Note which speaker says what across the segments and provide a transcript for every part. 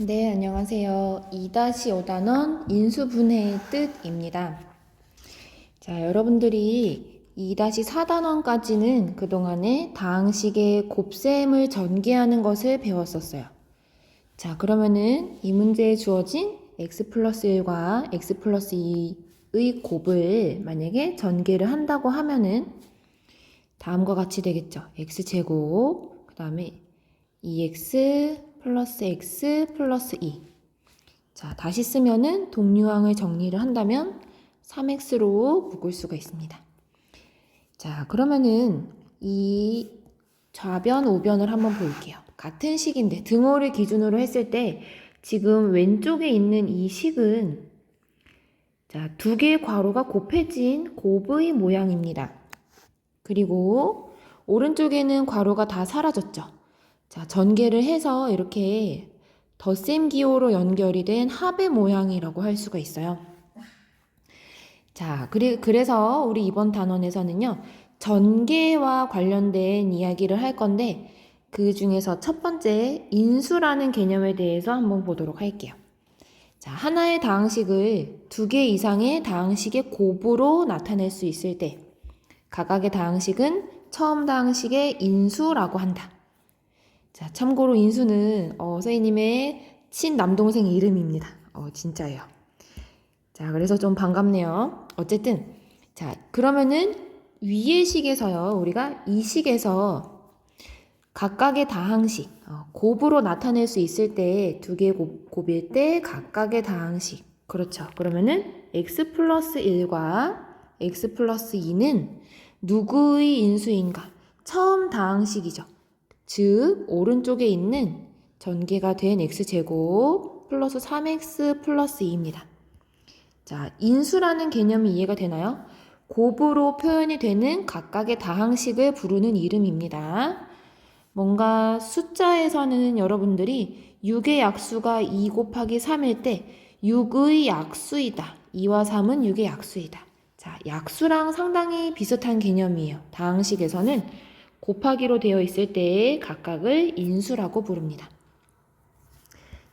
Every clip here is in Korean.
Speaker 1: 네, 안녕하세요. 2-5단원 인수분해의 뜻입니다. 자, 여러분들이 2-4단원까지는 그동안에 다항식의 곱셈을 전개하는 것을 배웠었어요. 자, 그러면은 이 문제에 주어진 x 플러스 1과 x 플러스 2의 곱을 만약에 전개를 한다고 하면은 다음과 같이 되겠죠. x제곱, 그 다음에 2x 플러스 x 플러스 2. 자, 다시 쓰면은 동류항을 정리를 한다면 3x로 묶을 수가 있습니다. 자, 그러면은 이 좌변, 우변을 한번 볼게요. 같은 식인데 등호를 기준으로 했을 때 지금 왼쪽에 있는 이 식은 자, 두 개의 괄호가 곱해진 곱의 모양입니다. 그리고 오른쪽에는 괄호가 다 사라졌죠. 자, 전개를 해서 이렇게 덧셈 기호로 연결이 된 합의 모양이라고 할 수가 있어요. 자, 그래, 그래서 우리 이번 단원에서는요, 전개와 관련된 이야기를 할 건데, 그 중에서 첫 번째, 인수라는 개념에 대해서 한번 보도록 할게요. 자, 하나의 다항식을 두 개 이상의 다항식의 곱으로 나타낼 수 있을 때, 각각의 다항식은 처음 다항식의 인수라고 한다. 자, 참고로 인수는 어, 선생님의 친남동생 이름입니다. 어, 진짜예요. 자, 그래서 좀 반갑네요. 어쨌든, 자, 그러면은 위의 식에서요, 우리가 이 식에서 각각의 다항식, 어, 곱으로 나타낼 수 있을 때, 두 개의 곱, 곱일 때 각각의 다항식. 그렇죠. 그러면은 x 플러스 1과 x 플러스 2는 누구의 인수인가? 처음 다항식이죠. 즉, 오른쪽에 있는 전개가 된 x제곱 플러스 3x 플러스 2입니다. 자, 인수라는 개념이 이해가 되나요? 곱으로 표현이 되는 각각의 다항식을 부르는 이름입니다. 뭔가 숫자에서는 여러분들이 6의 약수가 2 곱하기 3일 때 6의 약수이다. 2와 3은 6의 약수이다. 자, 약수랑 상당히 비슷한 개념이에요. 다항식에서는 곱하기로 되어 있을 때 각각을 인수라고 부릅니다.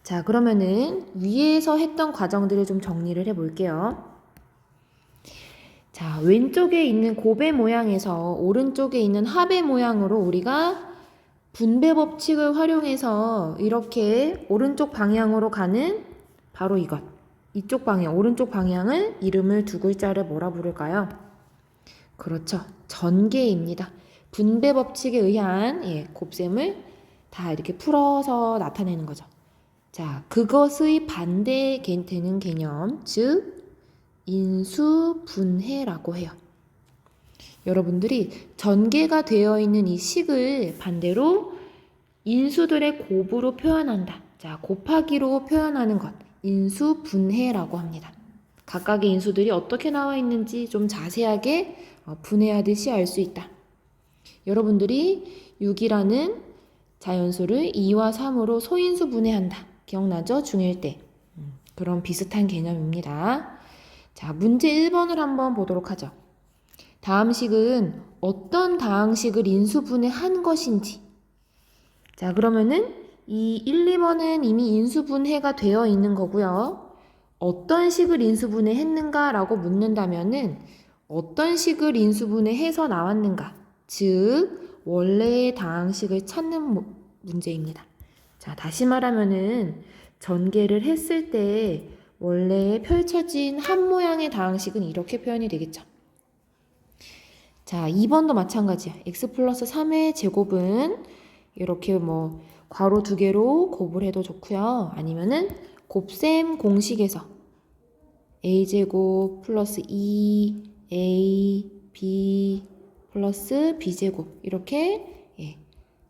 Speaker 1: 자, 그러면은 위에서 했던 과정들을 좀 정리를 해 볼게요. 자, 왼쪽에 있는 곱의 모양에서 오른쪽에 있는 합의 모양으로 우리가 분배 법칙을 활용해서 이렇게 오른쪽 방향으로 가는 바로 이것. 이쪽 방향, 오른쪽 방향을 이름을 두 글자를 뭐라 부를까요? 그렇죠. 전개입니다. 분배 법칙에 의한 예, 곱셈을 다 이렇게 풀어서 나타내는 거죠. 자, 그것의 반대 되는 개념, 즉 인수 분해라고 해요. 여러분들이 전개가 되어 있는 이 식을 반대로 인수들의 곱으로 표현한다. 자, 곱하기로 표현하는 것, 인수 분해라고 합니다. 각각의 인수들이 어떻게 나와 있는지 좀 자세하게 어, 분해하듯이 알 수 있다. 여러분들이 6이라는 자연수를 2와 3으로 소인수 분해한다. 기억나죠? 중1 때. 음, 그런 비슷한 개념입니다. 자, 문제 1번을 한번 보도록 하죠. 다음식은 어떤 다항식을 인수분해한 것인지. 자, 그러면은 이 1, 2번은 이미 인수분해가 되어 있는 거고요. 어떤 식을 인수분해했는가라고 묻는다면은 어떤 식을 인수분해해서 나왔는가? 즉, 원래의 다항식을 찾는 문제입니다. 자, 다시 말하면은 전개를 했을 때 원래 펼쳐진 한 모양의 다항식은 이렇게 표현이 되겠죠. 자, 2번도 마찬가지야. x 플러스 3의 제곱은 이렇게 뭐 괄호 두 개로 곱을 해도 좋고요. 아니면은 곱셈 공식에서 a제곱 플러스 2a b 플러스 b제곱 이렇게 예,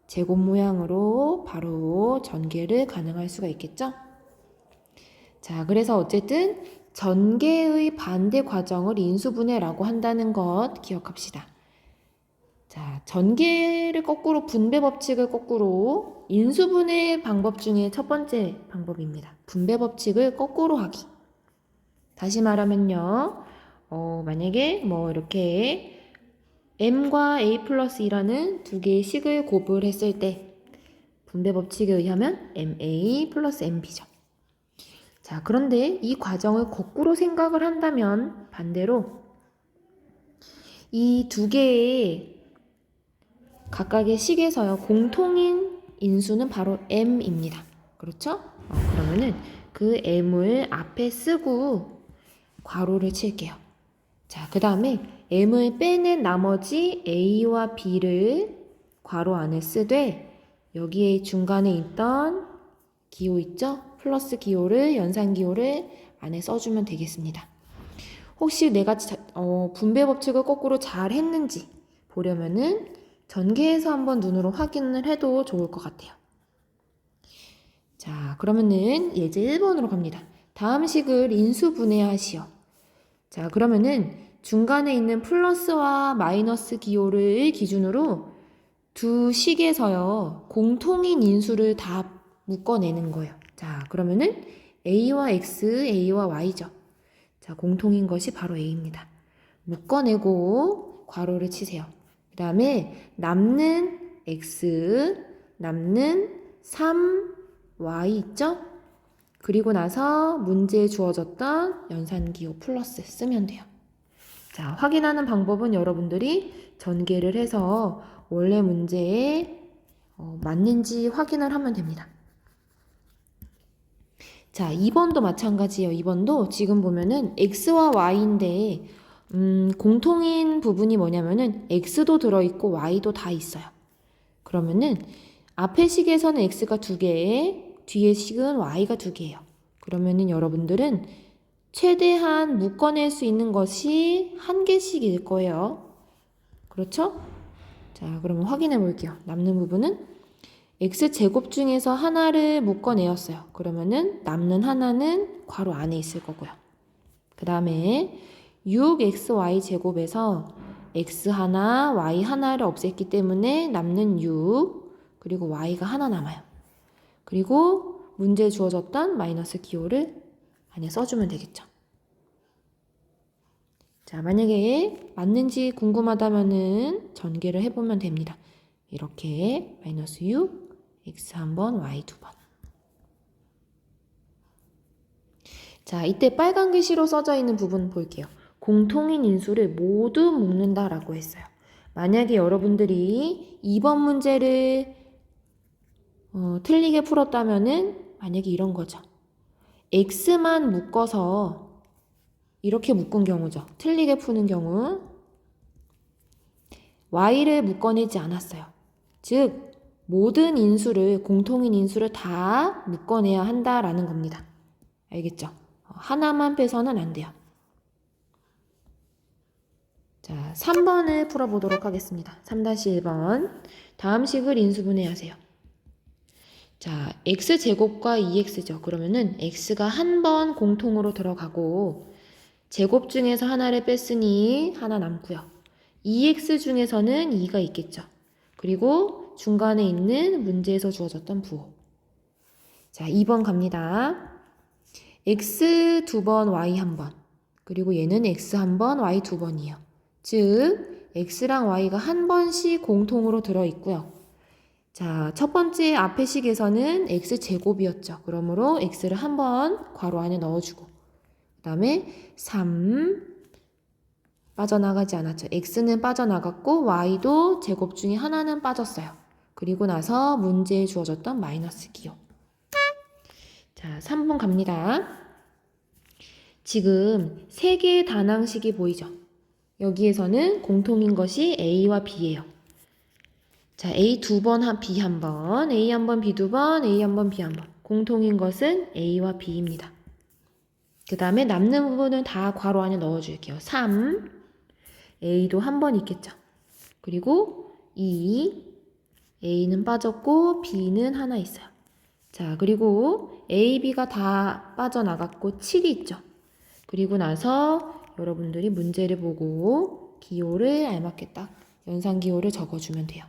Speaker 1: 제곱 모양으로 바로 전개를 가능할 수가 있겠죠? 자, 그래서 어쨌든 전개의 반대 과정을 인수분해라고 한다는 것 기억합시다. 자, 전개를 거꾸로 분배 법칙을 거꾸로 인수분해 방법 중에 첫 번째 방법입니다. 분배 법칙을 거꾸로 하기. 다시 말하면요. 어, 만약에 뭐 이렇게 m과 a 플러스 2라는 두 개의 식을 곱을 했을 때 분배 법칙에 의하면 MA 플러스 MB죠. 자, 그런데 이 과정을 거꾸로 생각을 한다면 반대로 이 두 개의 각각의 식에서요 공통인 인수는 바로 m입니다. 그렇죠? 어, 그러면은 그 m을 앞에 쓰고 괄호를 칠게요. 자, 그 다음에 m을 빼낸 나머지 a와 b를 괄호 안에 쓰되 여기에 중간에 있던 기호 있죠? 플러스 기호를 연산 기호를 안에 써주면 되겠습니다. 혹시 내가 자- 어, 분배 법칙을 거꾸로 잘 했는지 보려면은 전개해서 한번 눈으로 확인을 해도 좋을 것 같아요. 자, 그러면은 예제 1번으로 갑니다. 다음 식을 인수분해하시오. 자, 그러면은 중간에 있는 플러스와 마이너스 기호를 기준으로 두 식에서요, 공통인 인수를 다 묶어내는 거예요. 자, 그러면은 A와 X, A와 Y죠. 자, 공통인 것이 바로 A입니다. 묶어내고 괄호를 치세요. 그 다음에 남는 X, 남는 3Y 있죠? 그리고 나서 문제에 주어졌던 연산기호 플러스 쓰면 돼요. 자, 확인하는 방법은 여러분들이 전개를 해서 원래 문제에 어, 맞는지 확인을 하면 됩니다. 자, 2번도 마찬가지예요. 2번도 지금 보면은 X와 Y인데, 음, 공통인 부분이 뭐냐면은 X도 들어 있고 Y도 다 있어요. 그러면은 앞의 식에서는 X가 두 개에 뒤의 식은 Y가 두 개예요. 그러면은 여러분들은 최대한 묶어낼 수 있는 것이 한 개씩일 거예요. 그렇죠? 자, 그러면 확인해 볼게요. 남는 부분은 x제곱 중에서 하나를 묶어내었어요. 그러면은 남는 하나는 괄호 안에 있을 거고요. 그 다음에 6xy 제곱에서 x 하나, y 하나를 없앴기 때문에 남는 6, 그리고 y가 하나 남아요. 그리고 문제에 주어졌던 마이너스 기호를 안에 써주면 되겠죠. 자, 만약에 맞는지 궁금하다면은 전개를 해보면 됩니다. 이렇게 마이너스 6, x 한 번, y 두 번. 자, 이때 빨간 글씨로 써져 있는 부분 볼게요. 공통인 인수를 모두 묶는다라고 했어요. 만약에 여러분들이 2번 문제를 어, 틀리게 풀었다면은 만약에 이런 거죠. X만 묶어서 이렇게 묶은 경우죠. 틀리게 푸는 경우 y를 묶어내지 않았어요. 즉 모든 인수를 공통인 인수를 다 묶어내야 한다라는 겁니다. 알겠죠? 어, 하나만 빼서는 안 돼요. 자, 3번을 풀어보도록 하겠습니다. 3-1번. 다음 식을 인수분해하세요. 자, x제곱과 2x죠. 그러면은 x가 한 번 공통으로 들어가고 제곱 중에서 하나를 뺐으니 하나 남고요. 2x 중에서는 2가 있겠죠. 그리고 중간에 있는 문제에서 주어졌던 부호. 자, 2번 갑니다. x 두 번, y 한 번. 그리고 얘는 x 한 번, y 두 번이에요. 즉, x랑 y가 한 번씩 공통으로 들어있고요. 자, 첫 번째 앞의 식에서는 x 제곱이었죠. 그러므로 x를 한 번 괄호 안에 넣어주고, 그 다음에 3 빠져나가지 않았죠. x는 빠져나갔고 y도 제곱 중에 하나는 빠졌어요. 그리고 나서 문제에 주어졌던 마이너스 기호. 자, 3번 갑니다. 지금 세 개의 단항식이 보이죠? 여기에서는 공통인 것이 A와 B예요. 자, A 두 번, B 한 번, A 한 번, B 두 번, A 한 번, B 한 번. 공통인 것은 A와 B입니다. 그 다음에 남는 부분은 다 괄호 안에 넣어줄게요. 3, A도 한 번 있겠죠. 그리고 2, A는 빠졌고 B는 하나 있어요. 자, 그리고 A, B가 다 빠져나갔고 7이 있죠. 그리고 나서 여러분들이 문제를 보고 기호를 알맞게 딱 연산 기호를 적어주면 돼요.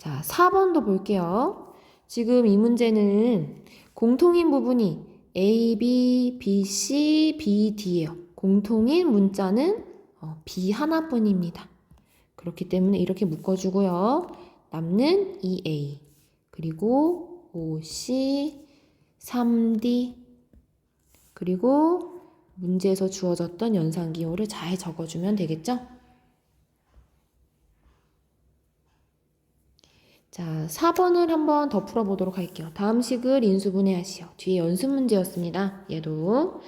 Speaker 1: 자, 4번도 볼게요. 지금 이 문제는 공통인 부분이 A, B, B, C, B, D예요. 공통인 문자는 어, B 하나뿐입니다. 그렇기 때문에 이렇게 묶어주고요. 남는 2A. 그리고 5C, 3D, 그리고 문제에서 주어졌던 연산기호를 잘 적어주면 되겠죠? 자, 4번을 한번 더 풀어보도록 할게요. 다음 식을 인수분해하시오. 뒤에 연습 문제였습니다. 얘도.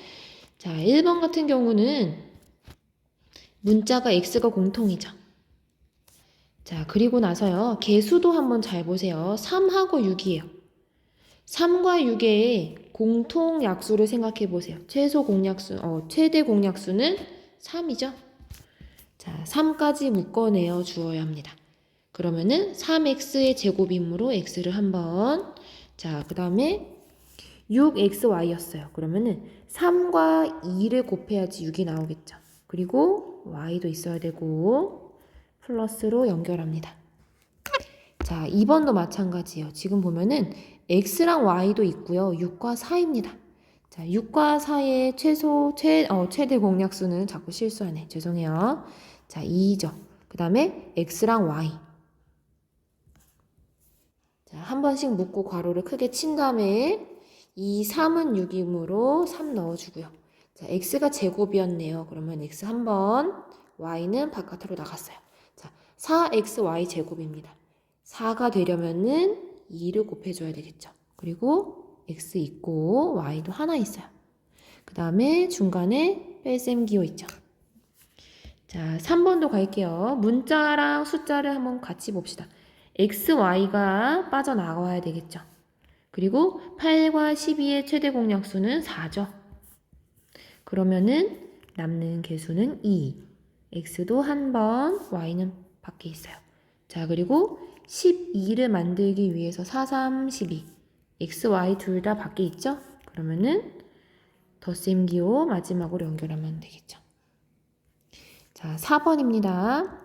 Speaker 1: 자, 1번 같은 경우는 문자가 x가 공통이죠. 자, 그리고 나서요. 개수도 한번 잘 보세요. 3하고 6이에요. 3과 6의 공통 약수를 생각해 보세요. 최소 공약수, 어, 최대 공약수는 3이죠. 자, 3까지 묶어내어 주어야 합니다. 그러면은 3x의 제곱이므로 x를 한번 자, 그 다음에 6xy였어요. 그러면은 3과 2를 곱해야지 6이 나오겠죠. 그리고 y도 있어야 되고 플러스로 연결합니다. 자, 2번도 마찬가지예요. 지금 보면은 x랑 y도 있고요. 6과 4입니다. 자, 6과 4의 최소 최 어, 최대 공약수는 자꾸 실수하네. 죄송해요. 자, 2죠. 그 다음에 x랑 y. 자, 한 번씩 묶고 괄호를 크게 친 다음에 이 3은 6이므로 3 넣어주고요. 자, x가 제곱이었네요. 그러면 x 한 번, y는 바깥으로 나갔어요. 자, 4xy 제곱입니다. 4가 되려면은 2를 곱해줘야 되겠죠. 그리고 x 있고 y도 하나 있어요. 그 다음에 중간에 뺄셈 기호 있죠. 자, 3번도 갈게요. 문자랑 숫자를 한번 같이 봅시다. X, y가 빠져나와야 되겠죠. 그리고 8과 12의 최대 공약수는 4죠. 그러면은 남는 개수는 2. x도 한 번, y는 밖에 있어요. 자, 그리고 12를 만들기 위해서 4, 3, 12. x, y 둘 다 밖에 있죠? 그러면은 덧셈 기호 마지막으로 연결하면 되겠죠. 자, 4번입니다.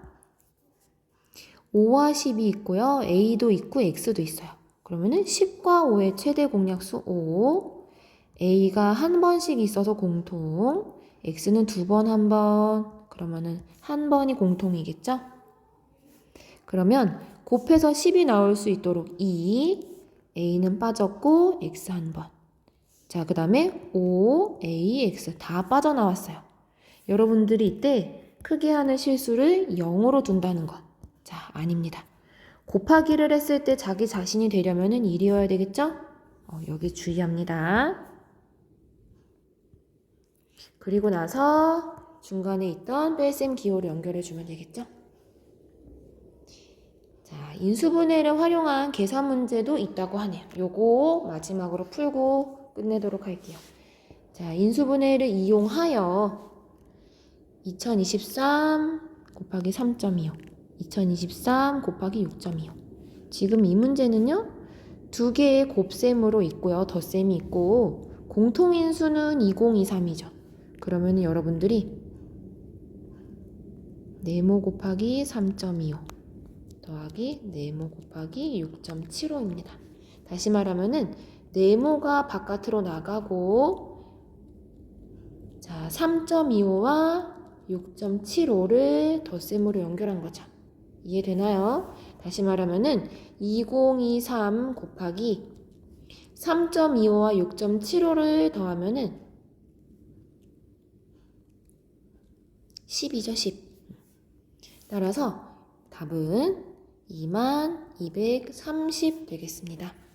Speaker 1: 5와 10이 있고요. a도 있고 x도 있어요. 그러면은 10과 5의 최대 공약수 5. a가 한 번씩 있어서 공통. x는 두 번, 한 번. 그러면은 한 번이 공통이겠죠? 그러면 곱해서 10이 나올 수 있도록 2. a는 빠졌고 x 한 번. 자, 그 다음에 5, a, x 다 빠져나왔어요. 여러분들이 이때 크게 하는 실수를 0으로 둔다는 것. 자, 아닙니다. 곱하기를 했을 때 자기 자신이 되려면은 1이어야 되겠죠? 어, 여기 주의합니다. 그리고 나서 중간에 있던 뺄셈 기호를 연결해 주면 되겠죠? 자, 인수분해를 활용한 계산 문제도 있다고 하네요. 요거 마지막으로 풀고 끝내도록 할게요. 자, 인수분해를 이용하여 2023 곱하기 3.25 2023 곱하기 6.25 지금 이 문제는요 두 개의 곱셈으로 있고요. 덧셈이 있고 공통인수는 2023이죠. 그러면 여러분들이 네모 곱하기 3.25 더하기 네모 곱하기 6.75입니다. 다시 말하면은 네모가 바깥으로 나가고 자 3.25와 6.75를 덧셈으로 연결한 거죠. 이해되나요? 다시 말하면은 2023 곱하기 3.25와 6.75를 더하면은 10이죠, 10. 따라서 답은 2230 되겠습니다.